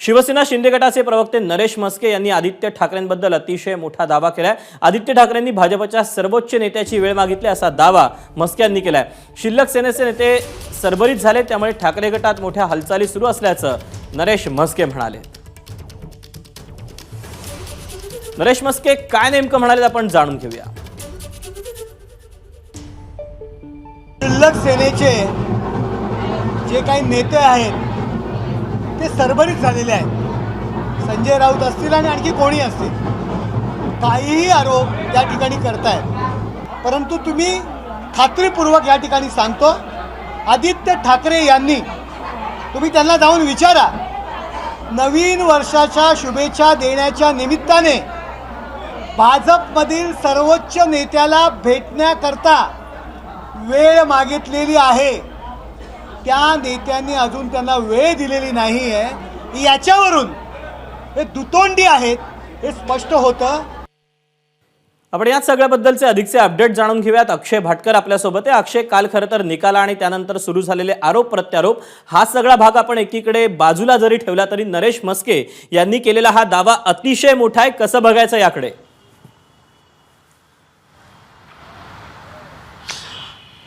शिवसेना शिंदे गटाचे प्रवक्ते नरेश मस्के यांनी आदित्य ठाकरेंबद्दल अतिशय मोठा दावा केलाय. आदित्य ठाकरेंनी भाजपच्या सर्वोच्च नेत्याची वेळ मागितली असा दावा मस्के यांनी केलाय. शिल्लक सेनेचे नेते सरबरीत झाले त्यामुळे ठाकरे गटात मोठ्या हालचाली सुरू असल्याचं नरेश मस्के म्हणाले. नरेश मस्के काय नेमकं म्हणाले आपण जाणून घेऊया. शिल्लक सेनेचे जे काही नेते आहेत ते सरभरीत झालेले आहेत. संजय राऊत असतील आणि आणखी कोणी असतील. काहीही आरोप या ठिकाणी करतायत. परंतु तुम्ही खात्रीपूर्वक या ठिकाणी सांगतो आदित्य ठाकरे यांनी तुम्ही त्यांना जाऊन विचारा नवीन वर्षाच्या शुभेच्छा देण्याच्या निमित्ताने भाजपमधील सर्वोच्च नेत्याला भेटण्याकरता वेळ मागितलेली आहे. त्या नेत्यांनी अजून त्यांना वेळ दिलेली नाही आहे याच्यावरून हे दुतोंडी आहेत हे स्पष्ट होतं. आपण या सगळ्याबद्दलचे अधिकचे अपडेट जाणून घेऊयात. अक्षय भाटकर आपल्यासोबत आहे. अक्षय काल खरं तर निकाला आणि त्यानंतर सुरू झालेले आरोप प्रत्यारोप हा सगळा भाग आपण एकीकडे बाजूला जरी ठेवला तरी नरेश मस्के यांनी केलेला हा दावा अतिशय मोठा आहे. कसं बघायचं याकडे?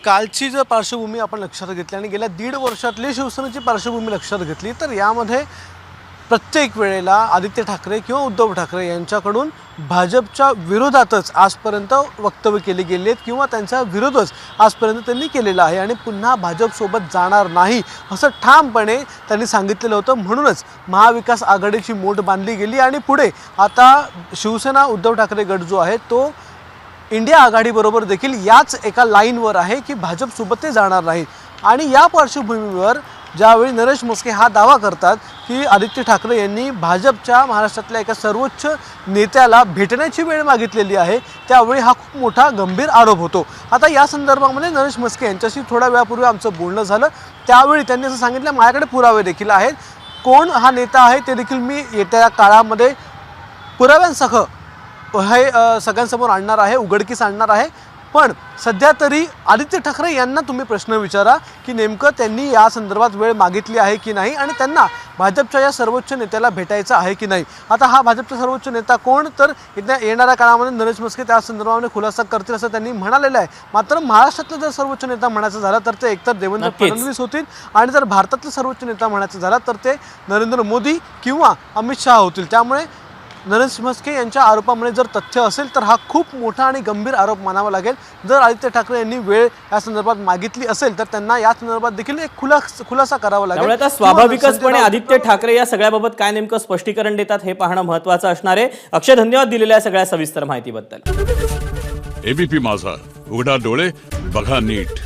कालची जर पार्श्वभूमी आपण लक्षात घेतली आणि गेल्या दीड वर्षातली शिवसेनेची पार्श्वभूमी लक्षात घेतली तर यामध्ये प्रत्येक वेळेला आदित्य ठाकरे किंवा उद्धव ठाकरे यांच्याकडून भाजपच्या विरोधातच आजपर्यंत वक्तव्य केली गेली आहेत किंवा त्यांचा विरोधच आजपर्यंत त्यांनी केलेला आहे आणि पुन्हा भाजपसोबत जाणार नाही असं ठामपणे त्यांनी सांगितलेलं होतं. म्हणूनच महाविकास आघाडीची मोठ बांधली गेली आणि पुढे आता शिवसेना उद्धव ठाकरे गट जो आहे तो इंडिया आघाडीबरोबर देखील याच एका लाईनवर आहे की भाजपसोबत ते जाणार नाही. आणि या पार्श्वभूमीवर ज्यावेळी नरेश मोस्के हा दावा करतात की आदित्य ठाकरे यांनी भाजपच्या महाराष्ट्रातल्या एका सर्वोच्च नेत्याला भेटण्याची वेळ मागितलेली आहे त्यावेळी हा खूप मोठा गंभीर आरोप होतो. आता या संदर्भामध्ये नरेश मस्के यांच्याशी थोड्या वेळापूर्वी आमचं बोलणं झालं. त्यावेळी त्यांनी असं सांगितलं माझ्याकडे पुरावे देखील आहेत. कोण हा नेता आहे ते देखील मी येत्या काळामध्ये पुराव्यांसह हे सगळ्यांसमोर आणणार आहे उघडकीस आणणार आहे. पण सध्या तरी आदित्य ठाकरे यांना तुम्ही प्रश्न विचारा की नेमकं त्यांनी या संदर्भात वेळ मागितली आहे की नाही आणि त्यांना भाजपच्या या सर्वोच्च नेत्याला भेटायचं आहे की नाही. आता हा भाजपचा सर्वोच्च नेता कोण? तर येत्या येणाऱ्या काळामध्ये नरेश मस्के त्या संदर्भामध्ये खुलासा करतील असं त्यांनी म्हणालेलं आहे. मात्र महाराष्ट्रातला जर सर्वोच्च नेता म्हणायचं झालं तर ते एकतर देवेंद्र. फडणवीस होतील आणि जर भारतातलं सर्वोच्च नेता म्हणायचं झालं तर ते नरेंद्र मोदी किंवा अमित शहा होतील. त्यामुळे नरेश म्हस्के यांच्या आरोपामध्ये जर तथ्य असेल तर हा खूप मोठा आणि गंभीर आरोप मानावा लागेल. जर आदित्य ठाकरे यांनी वेळ या संदर्भात मागितली असेल तर त्यांना या संदर्भात देखील एक खुलास खुलासा करावा लागेल. आता स्वाभाविकचपणे आदित्य ठाकरे या सगळ्याबाबत काय नेमकं स्पष्टीकरण देतात हे पाहणं महत्वाचं असणार आहे. अक्षय धन्यवाद दिलेल्या सगळ्या सविस्तर माहितीबद्दल. एबीपी माझा. उघडा डोळे बघा नीट.